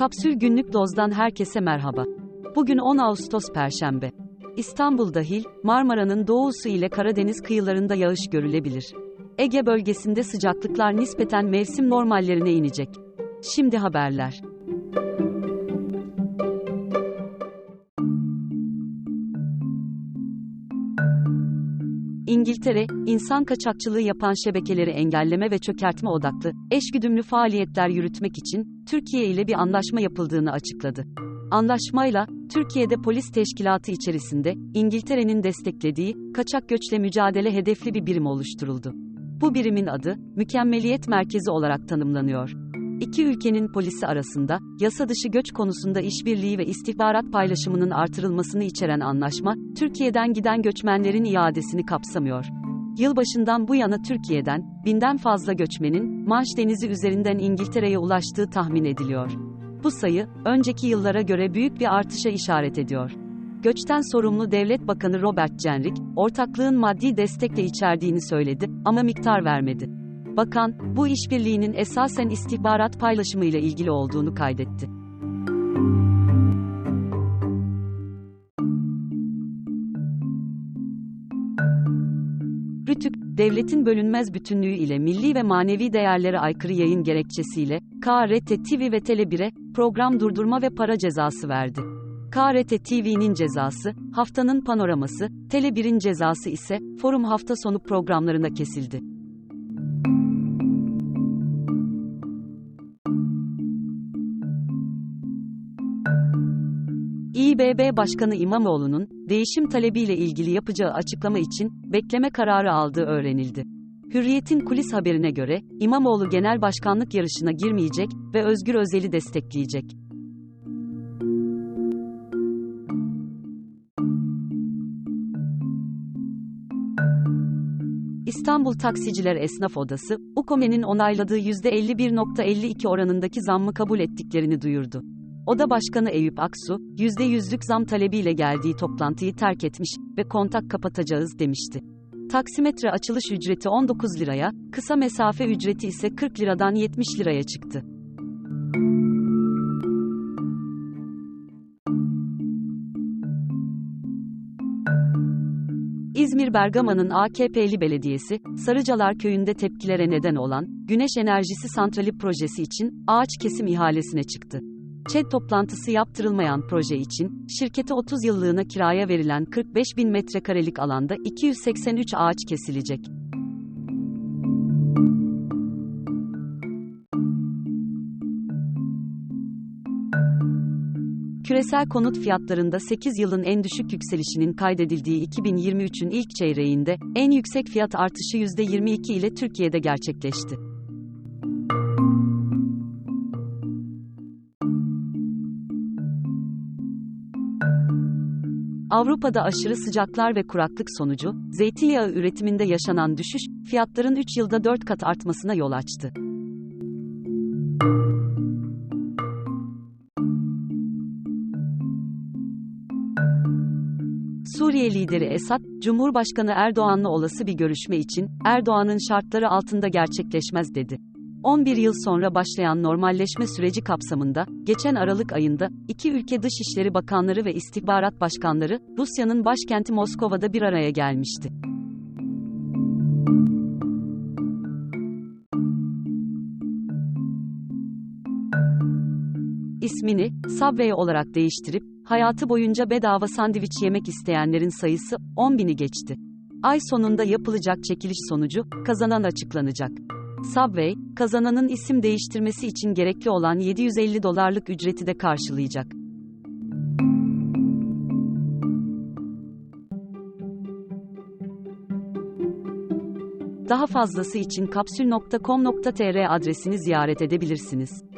Kapsül Günlük Doz'dan herkese merhaba. Bugün 10 Ağustos Perşembe. İstanbul dahil, Marmara'nın doğusu ile Karadeniz kıyılarında yağış görülebilir. Ege bölgesinde sıcaklıklar nispeten mevsim normallerine inecek. Şimdi haberler. İngiltere, insan kaçakçılığı yapan şebekeleri engelleme ve çökertme odaklı, eşgüdümlü faaliyetler yürütmek için, Türkiye ile bir anlaşma yapıldığını açıkladı. Anlaşmayla, Türkiye'de polis teşkilatı içerisinde, İngiltere'nin desteklediği, kaçak göçle mücadele hedefli bir birim oluşturuldu. Bu birimin adı, Mükemmeliyet Merkezi olarak tanımlanıyor. İki ülkenin polisi arasında, yasa dışı göç konusunda işbirliği ve istihbarat paylaşımının artırılmasını içeren anlaşma, Türkiye'den giden göçmenlerin iadesini kapsamıyor. Yılbaşından bu yana Türkiye'den, binden fazla göçmenin, Manş Denizi üzerinden İngiltere'ye ulaştığı tahmin ediliyor. Bu sayı, önceki yıllara göre büyük bir artışa işaret ediyor. Göçten sorumlu Devlet Bakanı Robert Jenrick, ortaklığın maddi destekle içerdiğini söyledi ama miktar vermedi. Bakan, bu işbirliğinin esasen istihbarat paylaşımıyla ilgili olduğunu kaydetti. Rütük, devletin bölünmez bütünlüğü ile milli ve manevi değerlere aykırı yayın gerekçesiyle, KRT TV ve Tele1'e, program durdurma ve para cezası verdi. KRT TV'nin cezası, haftanın panoraması, Tele1'in cezası ise, forum hafta sonu programlarına kesildi. İBB Başkanı İmamoğlu'nun, değişim talebiyle ilgili yapacağı açıklama için, bekleme kararı aldığı öğrenildi. Hürriyet'in kulis haberine göre, İmamoğlu genel başkanlık yarışına girmeyecek ve Özgür Özel'i destekleyecek. İstanbul Taksiciler Esnaf Odası, UKOME'nin onayladığı %51.52 oranındaki zammı kabul ettiklerini duyurdu. Oda Başkanı Eyüp Aksu, %100'lük zam talebiyle geldiği toplantıyı terk etmiş ve kontak kapatacağız demişti. Taksimetre açılış ücreti 19 liraya, kısa mesafe ücreti ise 40 liradan 70 liraya çıktı. İzmir Bergama'nın AKP'li belediyesi, Sarıcalar köyünde tepkilere neden olan, güneş enerjisi santrali projesi için, ağaç kesim ihalesine çıktı. ÇED toplantısı yaptırılmayan proje için, şirkete 30 yıllığına kiraya verilen 45 bin metrekarelik alanda 283 ağaç kesilecek. Küresel konut fiyatlarında 8 yılın en düşük yükselişinin kaydedildiği 2023'ün ilk çeyreğinde, en yüksek fiyat artışı %22 ile Türkiye'de gerçekleşti. Avrupa'da aşırı sıcaklar ve kuraklık sonucu, zeytinyağı üretiminde yaşanan düşüş, fiyatların 3 yılda 4 kat artmasına yol açtı. Suriye lideri Esad, Cumhurbaşkanı Erdoğan'la olası bir görüşme için, Erdoğan'ın şartları altında gerçekleşmez dedi. 11 yıl sonra başlayan normalleşme süreci kapsamında, geçen Aralık ayında, iki ülke Dışişleri Bakanları ve İstihbarat Başkanları, Rusya'nın başkenti Moskova'da bir araya gelmişti. İsmini, Subway olarak değiştirip, hayatı boyunca bedava sandviç yemek isteyenlerin sayısı, 10 bini geçti. Ay sonunda yapılacak çekiliş sonucu, kazanan açıklanacak. Subway, kazananın isim değiştirmesi için gerekli olan 750 dolarlık ücreti de karşılayacak. Daha fazlası için kapsül.com.tr adresini ziyaret edebilirsiniz.